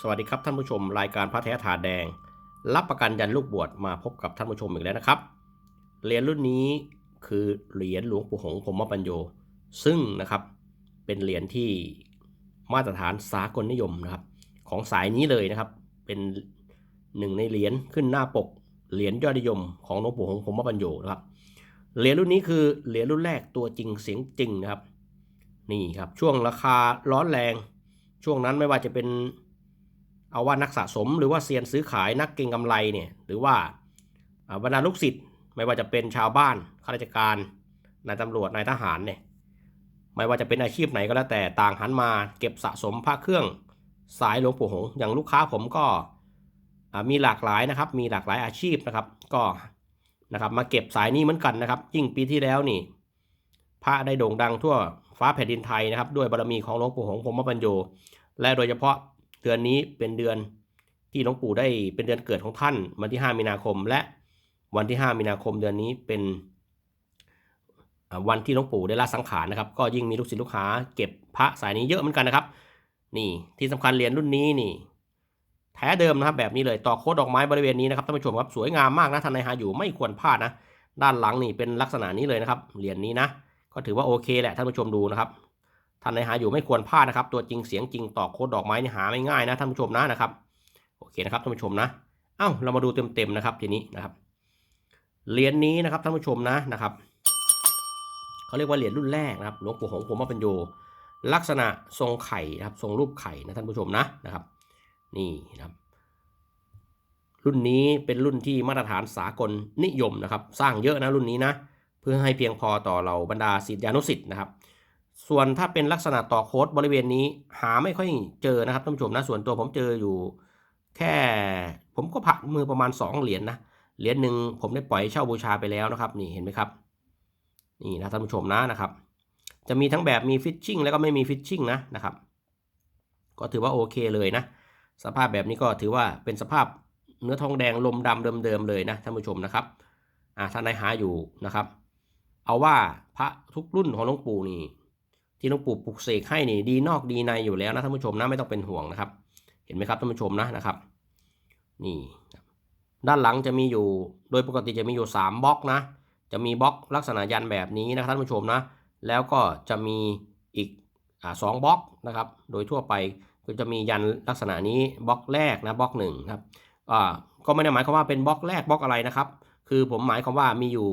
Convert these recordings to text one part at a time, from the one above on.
สวัสดีครับท่านผู้ชมรายการพระแท้ถาแดง รับประกันยันลูกบวชมาพบกับท่านผู้ชมอีกแล้วนะครับเหรียญรุ่นนี้คือเหรียญหลวงปู่หงส์พรมปัญโย ซึ่งนะครับเป็นเหรียญที่มาตรฐานสากลนิยมนะครับ ของสายนี้เลยนะครับเป็นหนึ่งในเหรียญขึ้นหน้าปกเหรียญยอดนิยมของหลวงปู่หงส์พรมปัญโยนะครับเหรียญรุ่นนี้คือเหรียญรุ่นแรกตัวจริงเสียงจริงนะครับนี่ครับช่วงราคาร้อนแรง ช่วงนั้นไม่ว่าจะเป็น เอาว่านักสะสมหรือว่าเซียนซื้อขายนักเก็งกำไรเนี่ยหรือว่าบรรดาลูกศิษย์ไม่ว่าจะเป็นชาวบ้านข้าราชการนายตำรวจนายทหารเนี่ยไม่ว่าจะเป็นอาชีพไหนก็แล้วแต่ต่างหันมาเก็บสะสมพระเครื่องสายหลวงปู่หงอย่างลูกค้าผมก็มีหลากหลายนะครับ มีหลากหลายอาชีพนะครับ ก็นะครับมาเก็บสายนี้เหมือนกันนะครับ ยิ่งปีที่แล้วนี่ พระได้โด่งดังทั่วฟ้าแผ่นดินไทยนะครับ ด้วยบารมีของหลวงปู่หงพรมปัญโยและโดยเฉพาะ เดือนนี้เป็นเดือนที่หลวงปู่ได้เป็นเดือนเกิดของท่านวันที่ 5 มีนาคม และวันที่ 5 มีนาคมเดือนนี้เป็นวันที่หลวงปู่ได้ละสังขารนะครับ ก็ยิ่งมีลูกศิษย์ลูกหาเก็บพระสายนี้เยอะเหมือนกันนะครับ นี่ที่สำคัญเหรียญรุ่นนี้นี่ แท้เดิมนะครับแบบนี้เลยต่อโคดดอกไม้บริเวณนี้นะครับท่านผู้ชมครับสวยงามมากนะท่านในหาอยู่ไม่ควรพลาดนะ ด้านหลังนี่เป็นลักษณะนี้เลยนะครับเหรียญนี้นะก็ถือว่าโอเคแหละท่านผู้ชมดูนะครับ ท่านในหาอยู่ไม่ควรพลาดนะครับ ตัวจริงเสียงจริงต่อโคดดอกไม้นี่หาไม่ง่ายนะท่านผู้ชมนะนะครับ โอเคนะครับท่านผู้ชมนะเอ้าเรามาดูเต็มๆนะครับทีนี้นะครับเหรียญนี้นะครับท่านผู้ชมนะนะครับเขาเรียกว่าเหรียญรุ่นแรกนะครับหลวงปู่หงส์ผมว่าเป็นโยลักษณะทรงไข่นะครับทรงรูปไข่นะท่านผู้ชมนะนะครับ นี่นะครับ รุ่นนี้เป็นรุ่นที่มาตรฐานสากลนิยมนะครับ สร้างเยอะนะรุ่นนี้นะ เพื่อให้เพียงพอต่อเราบรรดาศิษยานุศิษย์นะครับ ส่วนถ้าเป็นลักษณะต่อโค้ดบริเวณนี้หาไม่ค่อยเจอนะครับท่านผู้ชมนะส่วนตัวผมเจออยู่ แค่ผมก็ผักมือประมาณ 2 เหรียญนะเหรียญหนึ่งผมได้ปล่อยเช่าบูชาไปแล้วนะครับ นี่เห็นไหมครับ นี่นะท่านผู้ชมนะนะครับ จะมีทั้งแบบมีฟิชชิ่งแล้วก็ไม่มีฟิชชิ่งนะนะครับ ก็ถือว่าโอเคเลยนะ สภาพแบบนี้ก็ถือว่าเป็นสภาพเนื้อทองแดงลมดำเดิมๆเลยนะท่านผู้ชมนะครับอ่าท่านนายหาอยู่นะครับ เอาว่าพระทุกรุ่นของหลวงปู่นี่ ที่หลวงปู่ปลุกเสกให้นี่ดีนอกดีในอยู่แล้วนะท่านผู้ชมนะไม่ต้องเป็นห่วงนะครับ เห็นไหมครับท่านผู้ชมนะนะครับ นี่ด้านหลังจะมีอยู่ โดยปกติจะมีอยู่ 3บล็อกนะ จะมีบล็อกลักษณะยันแบบนี้นะท่านผู้ชมนะ แล้วก็จะมีอีกสองบล็อกนะครับ โดยทั่วไปก็จะมียันลักษณะนี้บล็อกแรกนะบล็อกหนึ่งครับอ่าก็ไม่ได้หมายความว่าเป็นบล็อกแรกบล็อกอะไรนะครับ คือผมหมายความว่ามีอยู่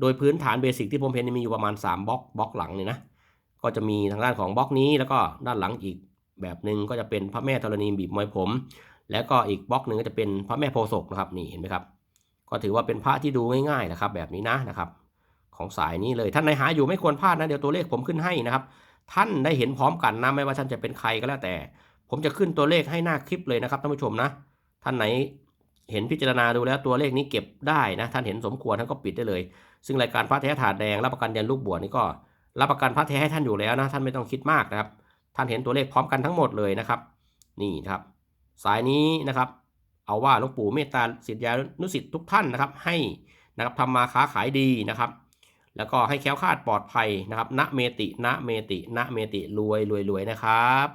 โดยพื้นฐานเบสิกที่ผมเห็นมีอยู่ประมาณ3บล็อกบล็อกหลังนี่นะ ก็จะมีทางด้านของบล็อกนี้แล้วก็ด้านหลังอีกแบบหนึ่งก็จะเป็นพระแม่ธรณีบีบมวยผม แล้วก็อีกบล็อกหนึ่งก็จะเป็นพระแม่โพศพนะครับนี่เห็นไหมครับ ก็ถือว่าเป็นพระที่ดูง่ายๆนะครับ แบบนี้นะนะครับ ของสายนี้เลยท่านในหาอยู่ไม่ควรพลาดนะเดี๋ยวตัวเลขผมขึ้นให้นะครับ ท่านได้เห็นพร้อมกันนะไม่ว่าท่านจะเป็นใครก็แล้วแต่ ผมจะขึ้นตัวเลขให้หน้าคลิปเลยนะครับท่านผู้ชมนะ ท่านไหนเห็นพิจารณาดูแล้วตัวเลขนี้เก็บได้นะท่านเห็นสมควรท่านก็ปิดได้เลย ซึ่งรายการพระแท้ถาดแดงรับประกันยันลูกบวชนี่ก็ รับประกันพระแท้ให้ท่านอยู่แล้วนะท่านไม่ต้องคิดมากนะครับ ท่านเห็นตัวเลขพร้อมกันทั้งหมดเลยนะครับ นี่นะครับ สายนี้นะครับ เอาว่าหลวงปู่เมตตาสิทธยานุศิษย์ทุกท่านนะครับ ให้นะครับทำมาค้าขายดีนะครับ แล้วก็ให้แค้วคาดปลอดภัยนะครับณเมติณเมติณเมติรวยรวยรวยนะครับ